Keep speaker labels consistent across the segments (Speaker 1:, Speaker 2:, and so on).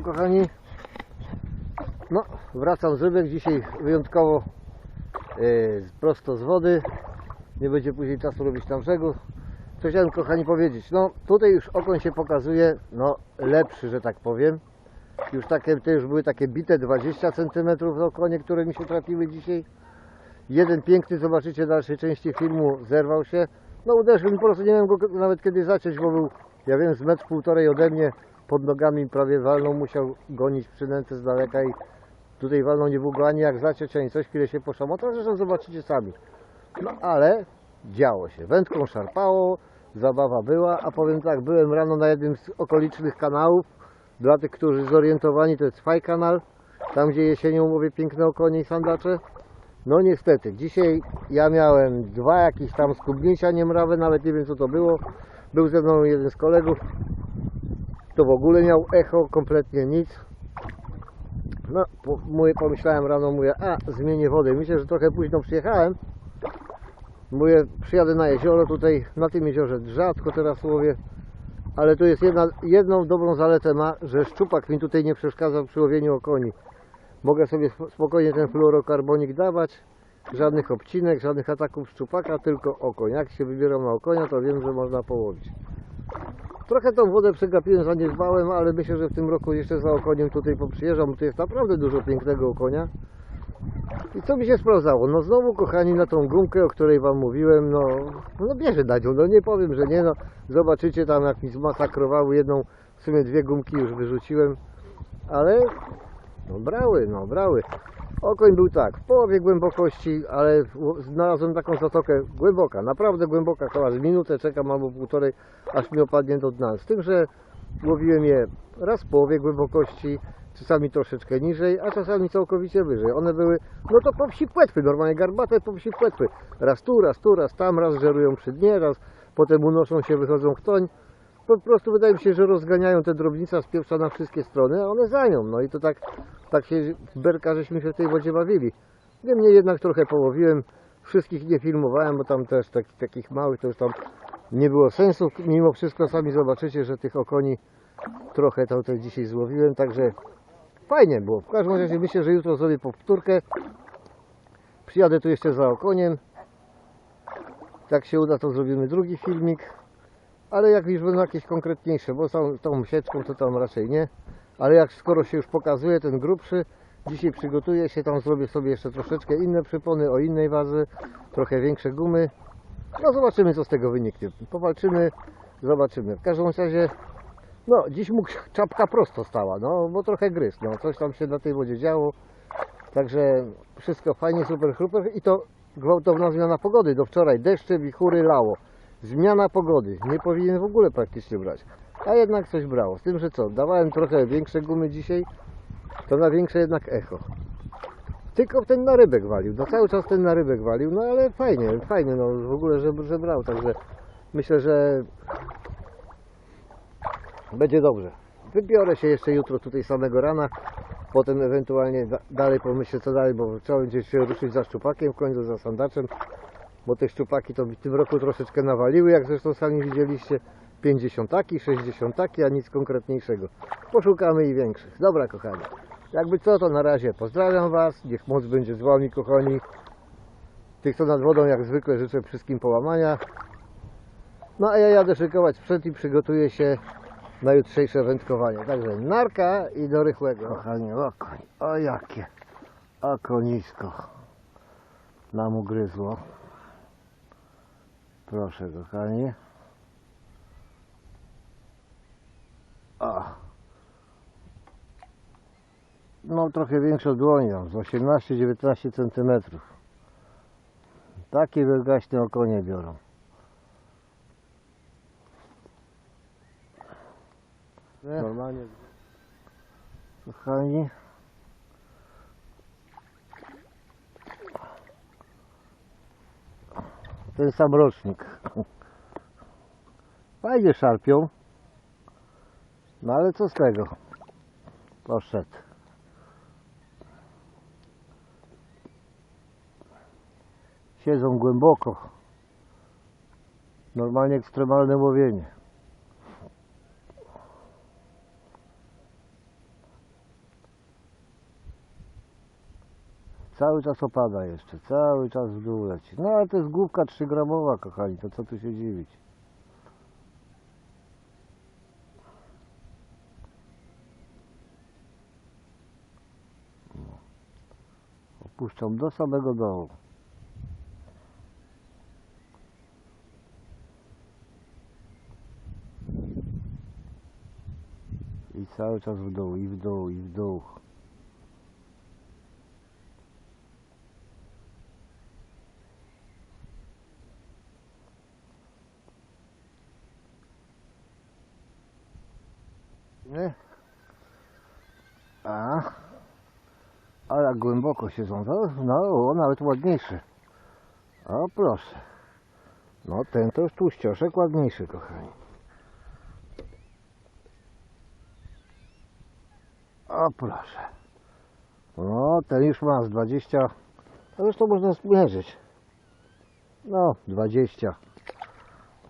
Speaker 1: Kochani. No, wracam z rybek. Dzisiaj wyjątkowo yy, prosto z wody. Nie będzie później czasu robić na brzegu. Co chciałem kochani powiedzieć? No, tutaj już okoń się pokazuje, no, lepszy, że tak powiem. Już takie, te już były takie bite 20 cm okonie, które mi się trafiły dzisiaj. Jeden piękny, zobaczycie w dalszej części filmu, zerwał się. No uderzył mi po prostu, nie wiem go nawet kiedy zacząć, bo był, ja wiem, z metr półtorej ode mnie, pod nogami prawie walną, musiał gonić przynętę z daleka i tutaj walną nie było ani jak zaciąć, ani coś, chwilę się poszamotało, zresztą zobaczycie sami. No ale działo się, wędką szarpało, zabawa była, a powiem tak, byłem rano na jednym z okolicznych kanałów, dla tych, którzy zorientowani, to jest Faj tam gdzie jesienią łowię piękne okonie i sandacze. No niestety, dzisiaj ja miałem dwa jakieś tam skubnięcia niemrawe, nawet nie wiem co to było. Był ze mną jeden z kolegów, to w ogóle miał echo, kompletnie nic. No, mówię, pomyślałem rano, mówię, a zmienię wodę. Myślę, że trochę późno przyjechałem. Mówię, przyjadę na jezioro, tutaj na tym jeziorze rzadko teraz łowię. Ale to jest jedna, jedną dobrą zaletę ma, że szczupak mi tutaj nie przeszkadza przy łowieniu okoni. Mogę sobie sp- spokojnie ten fluorokarbonik dawać, żadnych obcinek, żadnych ataków szczupaka, tylko okoń. Jak się wybieram na okonia, to wiem, że można połowić. Trochę tą wodę przegapiłem, zaniedbałem, ale myślę, że w tym roku jeszcze za okoniem tutaj poprzyjeżdżam, tu jest naprawdę dużo pięknego okonia. I co mi się sprawdzało? No znowu kochani na tą gumkę, o której wam mówiłem, no, no bierze Dadziu, no nie powiem, że nie, no zobaczycie tam jak mi zmasakrowały jedną, w sumie dwie gumki już wyrzuciłem, ale no brały, no brały. Okoń był tak, w połowie głębokości, ale znalazłem taką zatokę głęboka, naprawdę głęboka, chyba z minutę czekam albo półtorej, aż mi opadnie do dna. Z tym, że łowiłem je raz w połowie głębokości, czasami troszeczkę niżej, a czasami całkowicie wyżej. One były, no to po wsi płetwy, normalnie garbate po wsi płetwy. Raz tu, raz tu, raz tam, raz żerują przy dnie, raz potem unoszą się, wychodzą w toń. Po prostu wydaje mi się, że rozganiają te drobnica z pieprza na wszystkie strony, a one za nią. No i to tak, tak się berka żeśmy się w tej wodzie bawili. Niemniej jednak trochę połowiłem. Wszystkich nie filmowałem, bo tam też tak, takich małych to już tam nie było sensu. Mimo wszystko sami zobaczycie, że tych okoni trochę to, to dzisiaj złowiłem, także fajnie było. W każdym razie myślę, że jutro zrobię powtórkę. Przyjadę tu jeszcze za okoniem. Jak się uda, to zrobimy drugi filmik. Ale jak już będą jakieś konkretniejsze, bo są tą sieczką to tam raczej nie. Ale jak skoro się już pokazuje ten grubszy, dzisiaj przygotuję się, tam zrobię sobie jeszcze troszeczkę inne przypony o innej wazy, trochę większe gumy. No zobaczymy co z tego wyniknie. Powalczymy, zobaczymy. W każdym razie, no dziś mógł czapka prosto stała, no bo trochę gryz, no coś tam się na tej wodzie działo. Także wszystko fajnie, super, super i to gwałtowna zmiana pogody. Do wczoraj deszcze, wichury, lało. Zmiana pogody. Nie powinien w ogóle praktycznie brać. A jednak coś brało. Z tym, że co, dawałem trochę większe gumy dzisiaj, to na większe jednak echo. Tylko ten na rybek walił. No cały czas ten na rybek walił, no ale fajnie, fajnie, no w ogóle, że, że brał. Także myślę, że będzie dobrze. Wybiorę się jeszcze jutro tutaj samego rana. Potem ewentualnie da, dalej pomyślę co dalej, bo trzeba będzie się ruszyć za szczupakiem, w końcu za sandaczem. Bo te szczupaki to w tym roku troszeczkę nawaliły, jak zresztą sami widzieliście. 50, 60, a nic konkretniejszego. Poszukamy i większych. Dobra, kochani. Jakby co, to na razie pozdrawiam Was. Niech moc będzie z Wami, kochani. Tych, co nad wodą, jak zwykle, życzę wszystkim połamania. No a ja jadę szykować sprzęt i przygotuję się na jutrzejsze wędkowanie. Także narka i do rychłego. Kochani, okoń. O jakie okonisko nam ugryzło. Proszę, kochani. O. No trochę większą dłoń mam, z 18-19 cm. Takie wielgaśne okonie biorą. Normalnie. Kochani. Ten sam rocznik. Fajnie szarpią. No ale co z tego? Poszedł. Siedzą głęboko. Normalnie ekstremalne łowienie. Cały czas opada jeszcze, cały czas w dół leci. No ale to jest główka 3 gramowa, kochani, to co tu się dziwić. No. Opuszczam do samego dołu. I cały czas w dół, i w dół, i w dół. A, a jak głęboko siedzą, no, o, nawet ładniejszy. O, proszę. No, ten to już tłuścioszek ładniejszy, kochani. O, proszę. No, ten już ma z 20. A już to można zmierzyć. No, 20.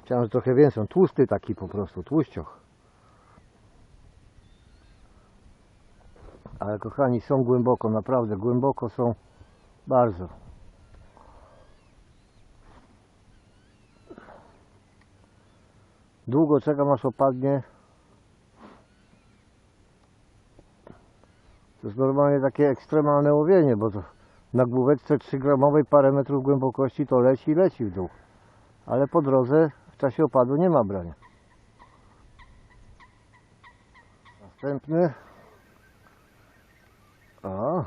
Speaker 1: Chciałem, że trochę więcej. Tłusty taki po prostu, tłuścioch. Ale kochani, są głęboko, naprawdę głęboko są bardzo. Długo czekam aż opadnie. To jest normalnie takie ekstremalne łowienie, bo to na główeczce 3 gramowej parę metrów głębokości to leci leci w dół. Ale po drodze w czasie opadu nie ma brania. Następny. O.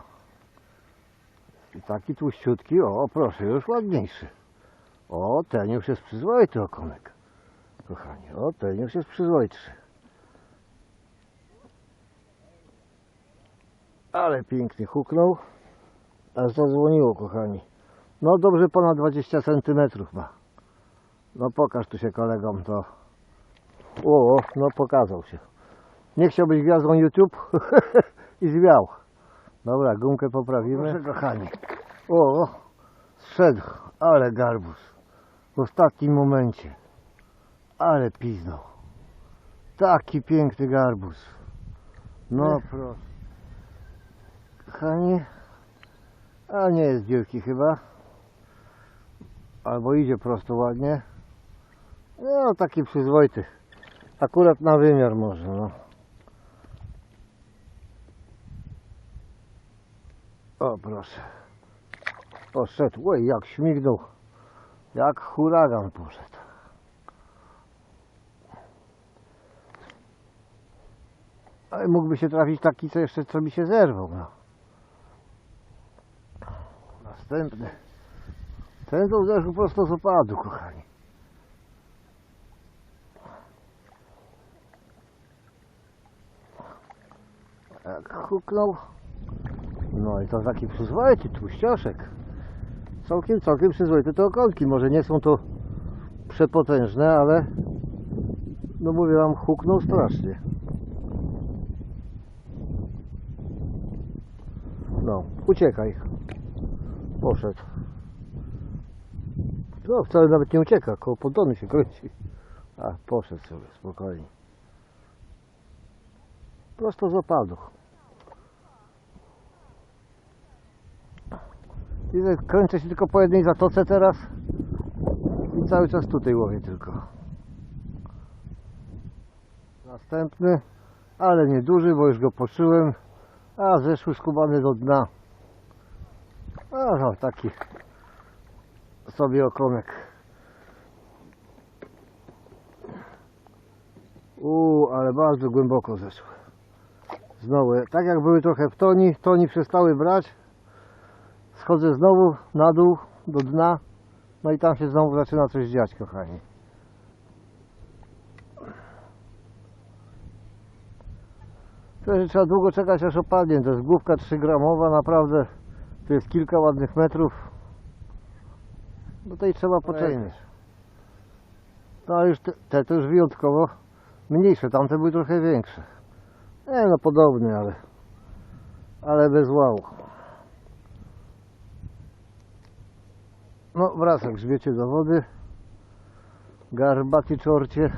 Speaker 1: I taki tłuściutki, o proszę, już ładniejszy. O, ten już jest przyzwoity okonek. Kochani, o, ten już jest przyzwoitszy. Ale pięknie huknął. Aż zadzwoniło, kochani. No dobrze ponad 20 cm ma. No pokaż tu się kolegom to. O, no pokazał się. Nie chciał być gwiazdą YouTube i zwiał. Dobra, gumkę poprawimy. Proszę kochani. O, zszedł, ale garbus. W ostatnim momencie. Ale piznął. Taki piękny garbus. No proszę. Kochani. A nie jest wielki chyba. Albo idzie prosto ładnie. No taki przyzwoity. Akurat na wymiar może, no. O proszę. Poszedł. Oj, jak śmignął. Jak huragan poszedł. Ale mógłby się trafić taki, co jeszcze co mi się zerwał. No. Następny. Ten to uderzył prosto z opadu, kochani. Jak huknął. No i to taki przyzwoity tłuścioszek. Całkiem, całkiem przyzwoite to okonki. Może nie są to przepotężne, ale no mówię wam, huknął strasznie. No, uciekaj. Poszedł. No, wcale nawet nie ucieka, koło pontonu się kręci. A, poszedł sobie, spokojnie. Prosto z opadu. Widzę, kręcę się tylko po jednej zatoce teraz i cały czas tutaj łowię tylko. Następny, ale nieduży, bo już go poczułem, a zeszły skubany do dna. A no, taki sobie okonek. Uuu, ale bardzo głęboko zeszły. Znowu, tak jak były trochę w toni, toni przestały brać. Schodzę znowu na dół, do dna. No i tam się znowu zaczyna coś dziać, kochani. To, że trzeba długo czekać aż opadnie. To jest główka 3 gramowa, naprawdę. To jest kilka ładnych metrów. No to i trzeba poczekać. No już te, te to już wyjątkowo mniejsze, tamte były trochę większe. Nie no podobne, ale ale bez łału. No wraca grzbiecie do wody. Garbaty czorcie.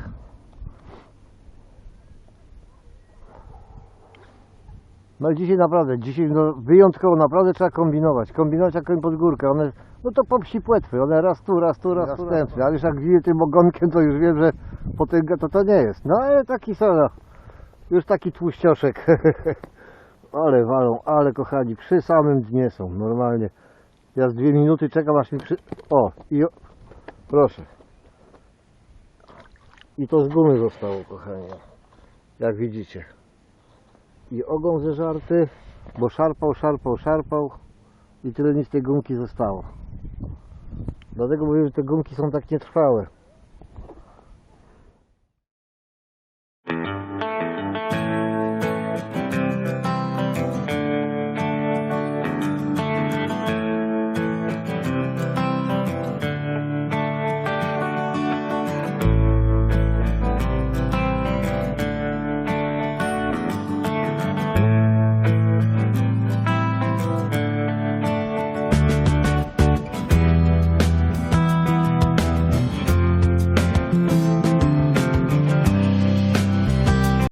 Speaker 1: No ale dzisiaj naprawdę, dzisiaj no, wyjątkowo naprawdę trzeba kombinować. Kombinować jak koń pod górkę. One, no to popsi płetwy, one raz tu, raz tu, raz,
Speaker 2: Raz
Speaker 1: tu, raz tu. Ale już jak widzę tym ogonkiem, to już wiem, że potęga to to nie jest. No ale taki są, no. już taki tłuścioszek. ale walą, ale kochani, przy samym dnie są, normalnie. Ja z dwie minuty czekam aż mi przy... O, i proszę. I to z gumy zostało, kochani. Jak widzicie. I ogon zeżarty, bo szarpał, szarpał, szarpał i tyle nic tej gumki zostało. Dlatego mówię, że te gumki są tak nietrwałe.